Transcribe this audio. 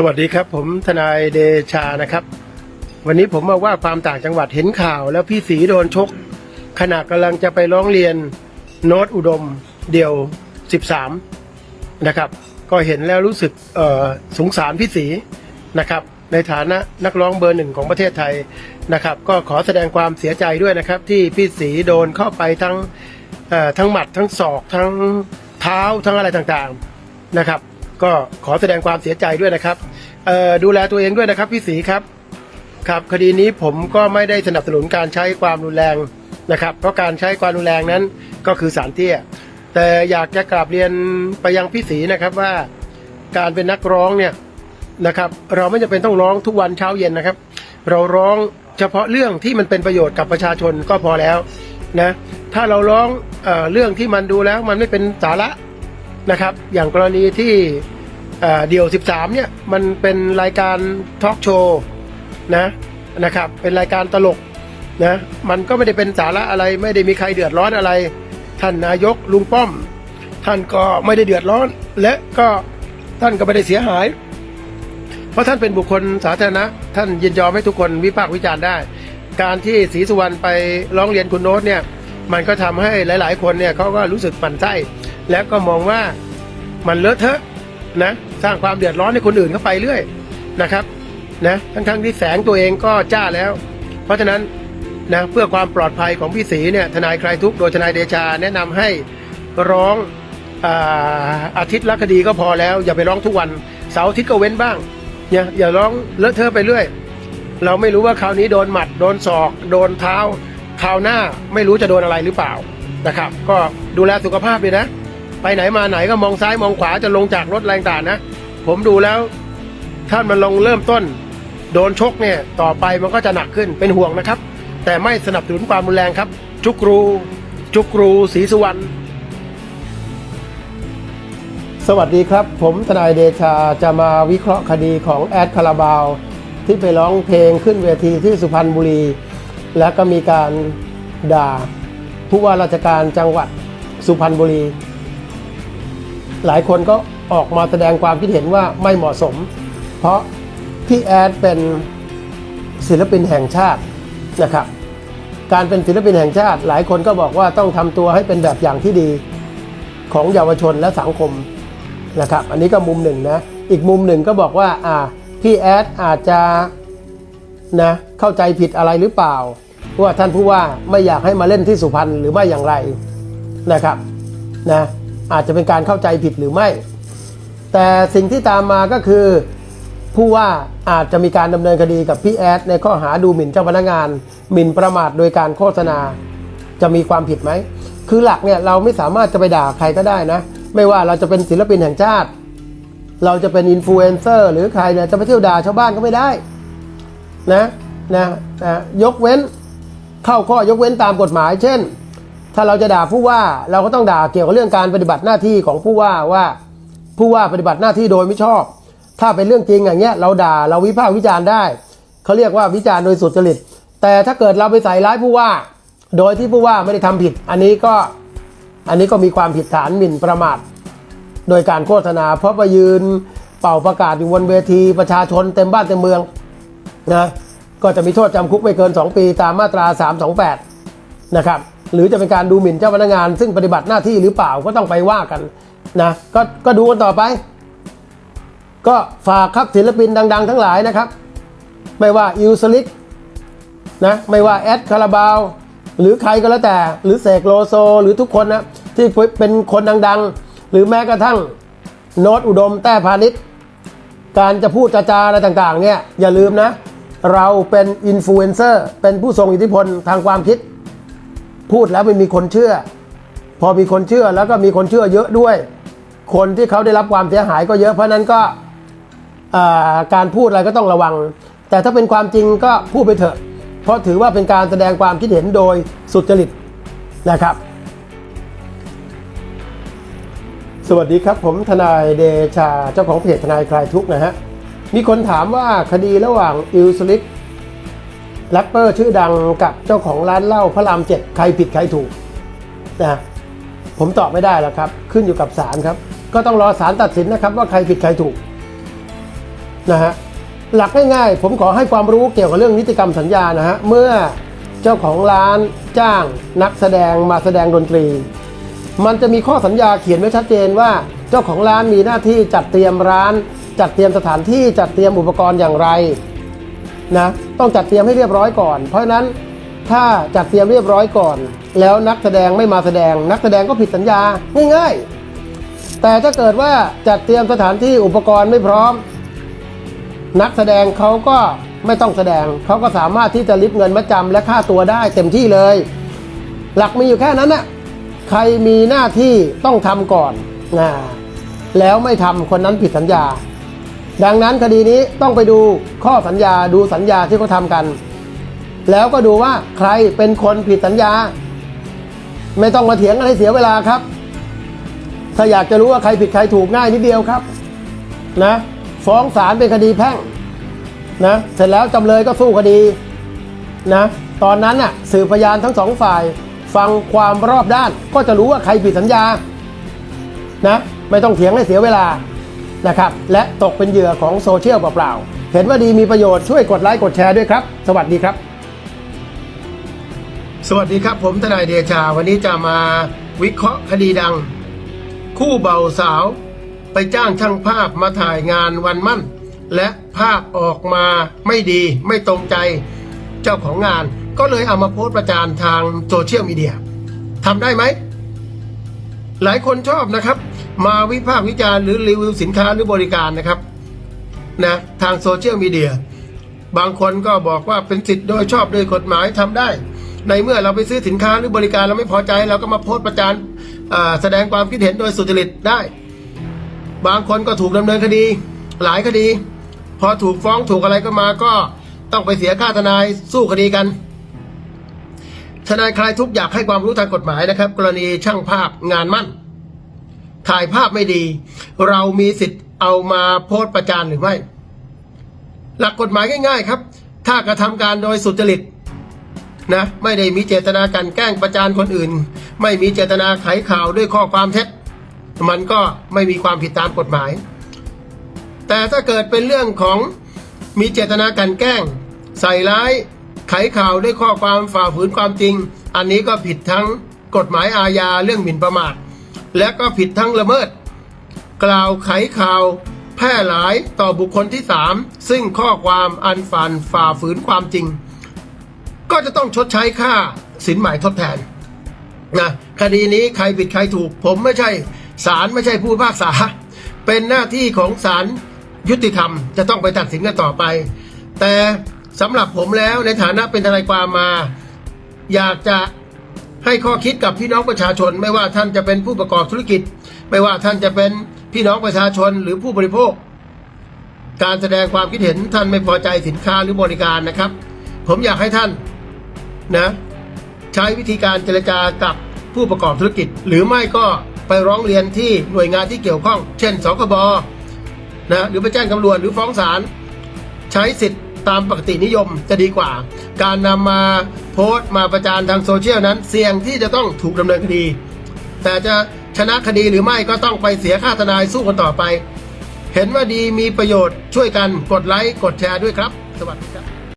สวัสดีครับ ผมทนายเดชานะครับ วันนี้ผมมาว่าความต่างจังหวัดเห็นข่าว แล้วพี่สีโดนชก ขณะกำลังจะไปร้องเรียนโน้ตอุดมเดี่ยว 13 นะครับ ก็เห็นแล้วรู้สึกสงสารพี่สีนะครับ ในฐานะนักร้องเบอร์หนึ่งของประเทศไทยนะครับ ก็ขอแสดงความเสียใจด้วยนะครับ ที่พี่สีโดนเข้าไปทั้งทั้งหมัดทั้งศอกทั้งเท้าทั้งอะไรต่างๆนะครับ ก็ขอแสดงความเสียใจด้วยนะครับดูแลตัวเองด้วยนะครับพี่สีครับครับคดีนี้ผมก็ไม่ได้สนับสนุนการใช้ความรุนแรงนะครับ เพราะการใช้ความรุนแรงนั้นก็คือสารเตี้ย แต่อยากจะกราบเรียนไปยังพี่ศรีนะครับว่าการเป็นนักร้องเนี่ยนะครับเราไม่จำเป็นต้องร้องทุกวันเช้าเย็นนะครับ เราร้องเฉพาะเรื่องที่มันเป็นประโยชน์กับประชาชนก็พอแล้วนะถ้าเราร้องเอเรื่องที่มันดูแล้วมันไม่เป็นสาระ นะครับ อย่างกรณีที่เดี่ยว 13 เนี่ย มันเป็นรายการทอล์กโชว์นะนะครับ เป็นรายการตลกนะมันก็ไม่ได้เป็นสาระอะไรไม่ได้มีใครเดือดร้อนอะไร ท่านนายกลุงป้อม ท่านก็ไม่ได้เดือดร้อน และก็ท่านก็ไม่ได้เสียหาย เพราะท่านเป็นบุคคลสาธารณะ ท่านยินยอมให้ทุกคนวิพากษ์วิจารณ์ได้ การที่ศรีสุวรรณไปร้องเรียนคุณโน้ตเนี่ยมันก็ทำให้หลาย ๆ คนเนี่ยเขาก็รู้สึกปั่นไส้ แล้วก็มองว่ามันเลอะเทอะนะสร้างความเดือดร้อนให้คนอื่นเข้าไปเรื่อยนะครับนะทั้งๆที่แสงตัวเองก็จ้าแล้ว เพราะฉะนั้นนะเพื่อความปลอดภัยของพี่ศรีเนี่ยทนายใครทุกโดยทนายเดชาแนะนำให้ร้องอาอาทิตย์ละคดีก็พอแล้ว อย่าไปร้องทุกวันเสาร์อาทิตย์ก็เว้นบ้างอย่าอย่าร้องเลอะเทอะไปเรื่อย เราไม่รู้ว่าคราวนี้โดนหมัดโดนศอก โดนเท้าคราวหน้าไม่รู้จะโดนอะไรหรือเปล่านะครับ ก็ดูแลสุขภาพเลยนะ ไปไหนมาไหนก็มองซ้ายมองขวาจะลงจากรถแรงต่างนะ ผมดูแล้วถ้ามันลงเริ่มต้น โดนชกเนี่ยต่อไปมันก็จะหนักขึ้นเป็นห่วงนะครับ แต่ไม่สนับสนุนความรุนแรงครับ จุกรูจุกรูศรีสุวรรณสวัสดีครับ ผมทนายเดชาจะมาวิเคราะห์คดีของแอดคาราบาว ที่ไปร้องเพลงขึ้นเวทีที่สุพรรณบุรี แล้วก็มีการด่าผู้ว่าราชการจังหวัดสุพรรณบุรี หลายคนก็ออกมาแสดงความคิดเห็นว่าไม่เหมาะสม เพราะพี่แอดเป็นศิลปินแห่งชาตินะครับ การเป็นศิลปินแห่งชาติ หลายคนก็บอกว่าต้องทำตัวให้เป็นแบบอย่างที่ดีของเยาวชนและสังคมนะครับ อันนี้ก็มุมหนึ่งนะ อีกมุมหนึ่งก็บอกว่าอ่าพี่แอดอาจจะนะเข้าใจผิดอะไรหรือเปล่าว่าท่านผู้ว่าไม่อยากให้มาเล่นที่สุพรรณหรือไม่อย่างไรนะครับนะ อาจจะเป็นการเข้าใจผิดหรือไม่ แต่สิ่งที่ตามมาก็คือ ผู้ว่าอาจจะมีการดำเนินคดีกับพี่แอดในข้อหาดูหมิ่นเจ้าพนักงานหมิ่นประมาทโดยการโฆษณา จะมีความผิดไหม คือหลักเนี่ยเราไม่สามารถจะไปด่าใครก็ได้นะ ไม่ว่าเราจะเป็นศิลปินแห่งชาติ เราจะเป็นอินฟลูเอนเซอร์หรือใครเนี่ยจะไปเที่ยวด่าชาวบ้านก็ไม่ได้นะนะนะยกเว้นเข้าข้อยกเว้นตามกฎหมาย เช่น ถ้าเราจะด่าผู้ว่าเราก็ต้องด่าเกี่ยวกับเรื่องการปฏิบัติหน้าที่ของผู้ว่าว่า ผู้ว่าปฏิบัติหน้าที่โดยไม่ชอบ ถ้าเป็นเรื่องจริงอย่างเงี้ยเราด่าเราวิพากษ์วิจารณ์ได้เขาเรียกว่าวิจารณ์โดยสุจริต แต่ถ้าเกิดเราไปใส่ร้ายผู้ว่า โดยที่ผู้ว่าไม่ได้ทำผิด อันนี้ก็อันนี้ก็มีความผิดฐานหมิ่นประมาท โดยการโฆษณา เพราะไปยืนเป่าประกาศอยู่บนเวทีประชาชนเต็มบ้านเต็มเมืองนะก็จะมีโทษจำคุกไม่เกิน 2 ปีตามมาตรา 328 นะครับหรือจะเป็นการดูหมิ่นเจ้าพนักงาน ซึ่งปฏิบัติหน้าที่หรือเปล่าก็ต้องไปว่ากันนะก็ก็ดูกันต่อไป ก็ฝากครับศิลปินดัง ๆ ทั้งหลายนะครับ ไม่ว่าอิวสลิกนะไม่ว่าแอดคาราบาวหรือใครก็แล้วแต่ หรือเสกโลโซ หรือทุกคนนะที่เป็นคนดังๆ หรือแม้กระทั่งโนตอุดมแต้พาณิชย์การจะพูดจาจาอะไรต่างๆเนี่ยอย่าลืมนะ เราเป็นอินฟลูเอนเซอร์เป็นผู้ทรงอิทธิพลทางความคิด พูดแล้วไม่มีคนเชื่อ พอมีคนเชื่อแล้วก็มีคนเชื่อเยอะด้วย คนที่เขาได้รับความเสียหายก็เยอะเพราะนั้นก็การพูดอะไรก็ต้องระวัง แต่ถ้าเป็นความจริงก็พูดไปเถอะ เพราะถือว่าเป็นการแสดงความคิดเห็นโดยสุจริตนะครับ สวัสดีครับผมทนายเดชาเจ้าของเพจทนายคลายทุกข์นะฮะมีคนถามว่าคดีระหว่างอิลสลิก แรปเปอร์ชื่อดังกับเจ้าของร้านเหล้าพระรามเจ็ดใครผิดใครถูกนะผมตอบไม่ได้แล้วครับ ขึ้นอยู่กับศาลครับ ก็ต้องรอศาลตัดสินนะครับ ว่าใครผิดใครถูกนะฮะหลักง่ายๆ ผมขอให้ความรู้เกี่ยวกับเรื่องนิติกรรมสัญญานะฮะเมื่อเจ้าของร้านจ้างนักแสดงมาแสดงดนตรี มันจะมีข้อสัญญาเขียนไว้ชัดเจนว่าเจ้าของร้านมีหน้าที่จัดเตรียมร้าน จัดเตรียมสถานที่จัดเตรียมอุปกรณ์อย่างไร นะต้องจัดเตรียมให้เรียบร้อยก่อน เพราะฉะนั้นถ้าจัดเตรียมเรียบร้อยก่อน แล้วนักแสดงไม่มาแสดง นักแสดงก็ผิดสัญญาง่ายๆ แต่ถ้าเกิดว่าจัดเตรียมสถานที่อุปกรณ์ไม่พร้อม นักแสดงเขาก็ไม่ต้องแสดงเขาก็สามารถที่จะริบเงินมาจำและค่าตัวได้เต็มที่เลย หลักมีอยู่แค่นั้นนะใครมีหน้าที่ต้องทำก่อนนะแล้วไม่ทำคนนั้นผิดสัญญา ดังนั้นคดีนี้ต้องไปดูข้อสัญญาดูสัญญาที่เขาทำกัน แล้วก็ดูว่าใครเป็นคนผิดสัญญา ไม่ต้องมาเถียงกันให้เสียเวลาครับ ถ้าอยากจะรู้ว่าใครผิดใครถูกง่ายนิดเดียวครับนะฟ้องศาลเป็นคดีแพ่งนะเสร็จแล้วจำเลยก็สู้คดีนะตอนนั้นน่ะสืบพยานทั้งสองฝ่าย ฟังความรอบด้านก็จะรู้ว่าใครผิดสัญญานะไม่ต้องเถียงให้เสียเวลา นะครับ และตกเป็นเหยื่อของโซเชียลเปล่าๆ เห็นว่าดีมีประโยชน์ช่วยกดไลค์กดแชร์ด้วยครับ สวัสดีครับ สวัสดีครับ ผมทนายเดชา วันนี้จะมาวิเคราะห์คดีดัง คู่เบาสาว ไปจ้างช่างภาพมาถ่ายงานวันมั่น และภาพออกมาไม่ดีไม่ตรงใจเจ้าของงาน ก็เลยเอามาโพสต์ประจานทางโซเชียลมีเดียทำได้ไหม หลายคนชอบนะครับ มาวิพากษ์วิจารณ์หรือรีวิวสินค้าหรือบริการนะครับนะทางโซเชียลมีเดียบางคนก็บอกว่าเป็นสิทธิ์โดยชอบโดยกฎหมายทำได้ ในเมื่อเราไปซื้อสินค้าหรือบริการเราไม่พอใจเราก็มาโพสต์ประจานแสดงความคิดเห็นโดยสุจริตได้ บางคนก็ถูกดำเนินคดี หลายคดี พอถูกฟ้องถูกอะไรก็มาก็ต้องไปเสียค่าทนายสู้คดีกัน ทนายคลายทุกอยากให้ความรู้ทางกฎหมายนะครับ กรณีช่างภาพงานมั่น ถ่ายภาพไม่ดี เรามีสิทธิ์เอามาโพสต์ประจานหรือไม่ หลักกฎหมายง่าย ๆ ครับ ถ้ากระทำการโดยสุจริตนะไม่ได้มีเจตนากลันแกล้งประจานคนอื่น ไม่มีเจตนาไขข่าวด้วยข้อความเท็จ มันก็ไม่มีความผิดตามกฎหมาย แต่ถ้าเกิดเป็นเรื่องของมีเจตนากลันแกล้ง ใส่ร้ายไขข่าวด้วยข้อความฝ่าฝืนความจริง อันนี้ก็ผิดทั้งกฎหมายอาญาเรื่องหมิ่นประมาท และก็ผิดทั้งละเมิด กล่าวไขข่าว แพร่หลายต่อบุคคลที่สามซึ่งข้อความอันฝันฝ่าฝืนความจริง ก็จะต้องชดใช้ค่าสินหมายทดแทนนะคดีนี้ใครผิดใครถูก ผมไม่ใช่ศาลไม่ใช่ผู้พิพากษา เป็นหน้าที่ของศาลยุติธรรมจะต้องไปตัดสินกันต่อไป แต่สำหรับผมแล้วในฐานะเป็นทนายความมา อยากจะ ให้ข้อคิดกับพี่น้องประชาชน ไม่ว่าท่านจะเป็นผู้ประกอบธุรกิจ ไม่ว่าท่านจะเป็นพี่น้องประชาชนหรือผู้บริโภค การแสดงความคิดเห็นท่านไม่พอใจสินค้าหรือบริการนะครับ ผมอยากให้ท่านนะใช้วิธีการเจรจากับผู้ประกอบธุรกิจ หรือไม่ก็ไปร้องเรียนที่หน่วยงานที่เกี่ยวข้อง เช่นสคบนะหรือไปแจ้งตำรวจหรือฟ้องศาลใช้สิทธิ์ ตามปกตินิยมจะดีกว่า การนำมาโพสต์มาประจานทางโซเชียลนั้น เสี่ยงที่จะต้องถูกดำเนินคดี แต่จะชนะคดีหรือไม่ก็ต้องไปเสียค่าทนายสู้กันต่อไป เห็นว่าดีมีประโยชน์ช่วยกันกดไลค์กดแชร์ด้วยครับ สวัสดีครับ